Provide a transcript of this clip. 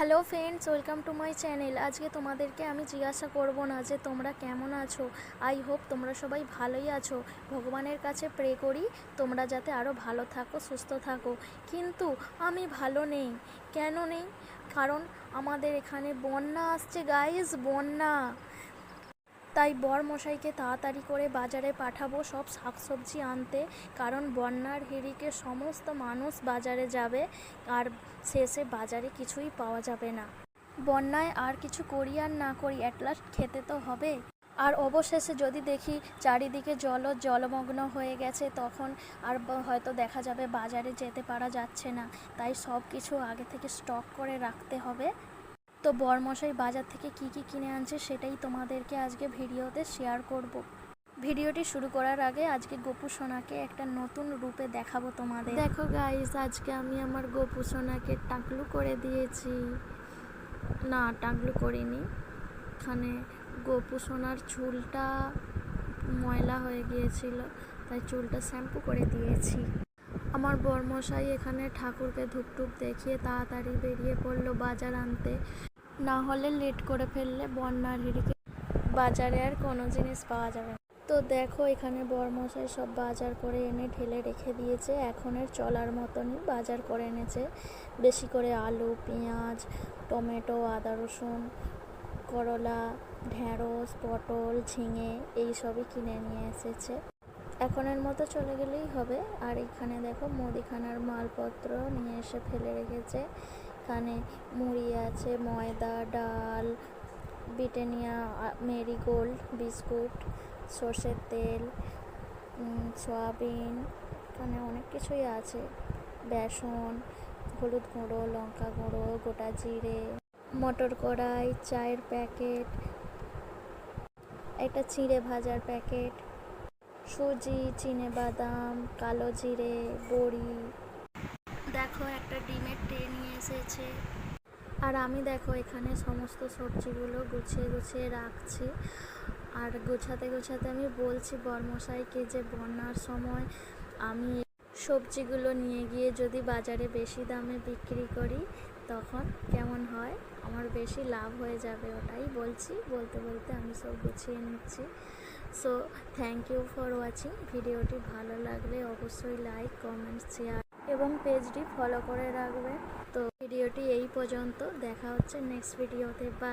Hello friends welcome to my channel আজকে তোমাদেরকে আমি জিজ্ঞাসা করব না যে তোমরা কেমন আছো? আই হোপ তোমরা সবাই ভালোই আছো। ভগবানের কাছে প্রে করি, তোমরা যাতে আরও ভালো থাকো, সুস্থ থাকো। কিন্তু আমি ভালো নেই। কেন নেই? কারণ আমাদের এখানে বন্যা আসছে গাইজ বন্যা। তাই বর মশাইকে তাড়াতাড়ি করে বাজারে পাঠাবো সব শাকসবজি আনতে, কারণ বন্যার হিড়িকে সমস্ত মানুষ বাজারে যাবে আর শেষে বাজারে কিছুই পাওয়া যাবে না। বন্যায় আর কিছু করি আর না করি অ্যাটলাস্ট খেতে তো হবে। আর অবশেষে যদি দেখি চারিদিকে জল, জলমগ্ন হয়ে গেছে, তখন আর হয়তো দেখা যাবে বাজারে যেতে পারা যাচ্ছে না। তাই সব কিছু আগে থেকে স্টক করে রাখতে হবে। তো বরমশাই বাজার থেকে কি কি কিনে আনছে সেটাই তোমাদেরকে আজকে ভিডিওতে শেয়ার করব। ভিডিওটি শুরু করার আগে আজকে গোপু সোনাকে একটা নতুন রূপে দেখাবো তোমাদের। দেখো গাইস আজকে আমি আমার গোপু সোনাকে টাকলু করে দিয়েছি। না, টাকলু করিনি। এখানে গোপু সোনার চুলটা ময়লা হয়ে গিয়েছিল, তাই চুলটা শ্যাম্পু করে দিয়েছি। আমার বরমশাই এখানে ঠাকুরকে ধূপটুপ দেখিয়ে তাড়াতাড়ি বেরিয়ে পড়ল বাজার আনতে। না হলে লেট করে ফেললে বন্যার হিড়িকে বাজারে আর কোনো জিনিস পাওয়া যাবে না। তো দেখো, এখানে বরমশাই সব বাজার করে এনে ঢেলে রেখে দিয়েছে। এখন এখনের চলার মতনই বাজার করে এনেছে। বেশি করে আলু, পেঁয়াজ, টমেটো, আদা রসুন, করলা ঢ্যাঁড়স পটল, ঝিঙে এই সবই কিনে নিয়ে এসেছে। এখনের মতো চলে গেলেই হবে। আর এখানে দেখো, মুদিখানার মালপত্র নিয়ে এসে ফেলে রেখেছে। মুড়ি আছে, ময়দা, ডাল, ব্রিটানিয়া মেরিগোল্ড, বিস্কুট, সর্ষের তেল সয়াবিন, এখানে অনেক কিছুই আছে। বেসন, হলুদ গুঁড়ো, লঙ্কা গুঁড়ো, গোটা জিরে, মটর কড়াই, চায়ের প্যাকেট, একটা চিঁড়ে ভাজার প্যাকেট, সুজি, চিনে বাদাম, কালো জিরে, বড়ি দেখো একটা ডিমের ট্রে নিয়ে এসেছে। আর আমি দেখো এখানে সমস্ত সবজিগুলো গুছিয়ে গুছিয়ে রাখছি। আর গোছাতে গোছাতে আমি বলছি বর্মশাইকে যে বন্যার সময় আমি সবজিগুলো নিয়ে গিয়ে যদি বাজারে বেশি দামে বিক্রি করি, তখন কেমন হয়? আমার বেশি লাভ হয়ে যাবে ওটাই বলছি। বলতে বলতে আমি সব গুছিয়ে নিচ্ছি। So thank you for watching ভিডিওটি ভালো লাগলে অবশ্যই লাইক কমেন্ট শেয়ার এবং পেজটি ফলো করে রাখবে তো ভিডিওটি এই পর্যন্ত। দেখা হচ্ছে নেক্সট ভিডিওতে বা